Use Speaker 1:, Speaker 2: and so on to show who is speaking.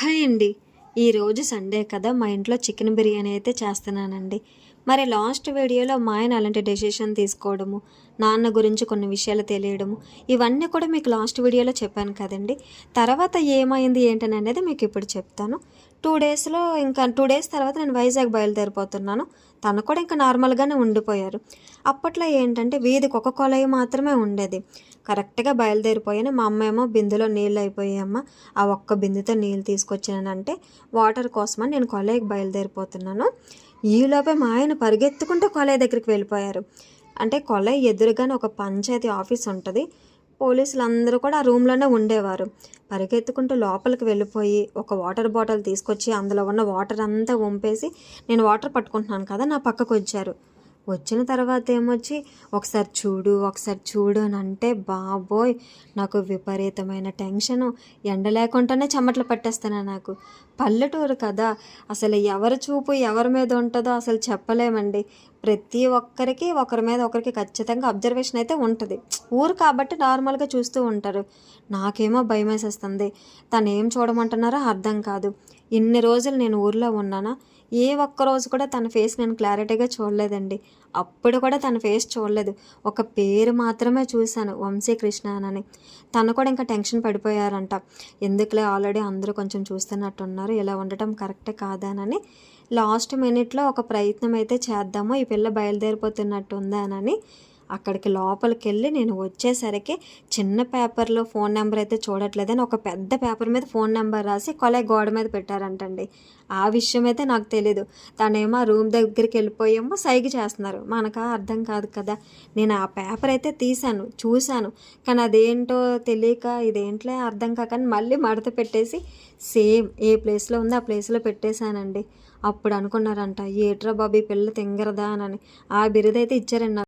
Speaker 1: Hi అండి. ఈరోజు Sunday కదా మా ఇంట్లో చికెన్ బిర్యానీ అయితే చేస్తున్నానండి. మరి లాస్ట్ వీడియోలో మా ఆయన అలాంటి డెసిషన్ తీసుకోవడము నాన్న గురించి కొన్ని విషయాలు తెలియడము ఇవన్నీ కూడా మీకు లాస్ట్ వీడియోలో చెప్పాను కదండి. తర్వాత ఏమైంది ఏంటని అనేది మీకు ఇప్పుడు చెప్తాను. టూ డేస్లో ఇంకా టూ డేస్ తర్వాత నేను వైజాగ్ బయలుదేరిపోతున్నాను. తను కూడా ఇంకా నార్మల్గానే ఉండిపోయారు. అప్పట్లో ఏంటంటే వీధికి ఒక కొలయి మాత్రమే ఉండేది. కరెక్ట్గా బయలుదేరిపోయాను. మా అమ్మ ఏమో బిందులో నీళ్ళు అయిపోయాయమ్మ ఆ ఒక్క బిందుతో నీళ్ళు తీసుకొచ్చానంటే వాటర్ కోసమని నేను కొలయికి బయలుదేరిపోతున్నాను. ఈలోపే మా ఆయన పరిగెత్తుకుంటూ కొలై దగ్గరికి వెళ్ళిపోయారు. అంటే కొలై ఎదురుగానే ఒక పంచాయతీ ఆఫీస్ ఉంటుంది. పోలీసులు అందరూ కూడా ఆ రూమ్లోనే ఉండేవారు. పరిగెత్తుకుంటూ లోపలికి వెళ్ళిపోయి ఒక వాటర్ బాటిల్ తీసుకొచ్చి అందులో ఉన్న వాటర్ అంతా వంపేసి నేను వాటర్ పట్టుకుంటున్నాను కదా నా పక్కకు వచ్చారు. వచ్చిన తర్వాత ఏమొచ్చి ఒకసారి చూడు ఒకసారి చూడు అని అంటే బాబోయ్ నాకు విపరీతమైన టెన్షను. ఎండ లేకుండానే చెమటలు పట్టేస్తాను నాకు. పల్లెటూరు కదా అసలు ఎవరి చూపు ఎవరి మీద ఉంటుందో అసలు చెప్పలేమండి. ప్రతి ఒక్కరికి ఒకరి మీద ఒకరికి ఖచ్చితంగా అబ్జర్వేషన్ అయితే ఉంటుంది. ఊరు కాబట్టి నార్మల్గా చూస్తూ ఉంటారు. నాకేమో భయం వేసేస్తుంది. తను ఏం చూడమంటున్నారో అర్థం కాదు. ఇన్ని రోజులు నేను ఊర్లో ఉన్నానా? ఏ ఒక్క రోజు కూడా తన ఫేస్ నేను క్లారిటీగా చూడలేదండి. అప్పుడు కూడా తన ఫేస్ చూడలేదు. ఒక పేరు మాత్రమే చూశాను వంశీకృష్ణ అని తను కూడా ఇంకా టెన్షన్ పడిపోయారంట. ఎందుకులే ఆల్రెడీ అందరూ కొంచెం చూస్తున్నట్టున్నారు ఇలా ఉండటం కరెక్ట్ కాదానని. లాస్ట్ మినిట్లో ఒక ప్రయత్నం అయితే చేద్దాము. ఈ పిల్ల బయలుదేరిపోతున్నట్టు ఉందానని అక్కడికి లోపలికి వెళ్ళి నేను వచ్చేసరికి చిన్న పేపర్లో ఫోన్ నెంబర్ అయితే చూడట్లేదని ఒక పెద్ద పేపర్ మీద ఫోన్ నెంబర్ రాసి కొలై గోడ మీద పెట్టారంటండి. ఆ విషయం అయితే నాకు తెలీదు. తనేమో ఆ రూమ్ దగ్గరికి వెళ్ళిపోయేమో సైగ చేస్తున్నారు. మనకు అర్థం కాదు కదా. నేను ఆ పేపర్ అయితే తీశాను చూశాను. కానీ అదేంటో తెలియక ఇదేంట్లే అర్థం కాక మళ్ళీ మడత పెట్టేసి సేమ్ ఏ ప్లేస్లో ఉందో ఆ ప్లేస్లో పెట్టేశానండి. అప్పుడు అనుకున్నారంట ఏట్రా బాబీ పిల్ల తింగరదా? అని. ఆ బిరుదైతే ఇచ్చారండి నాకు.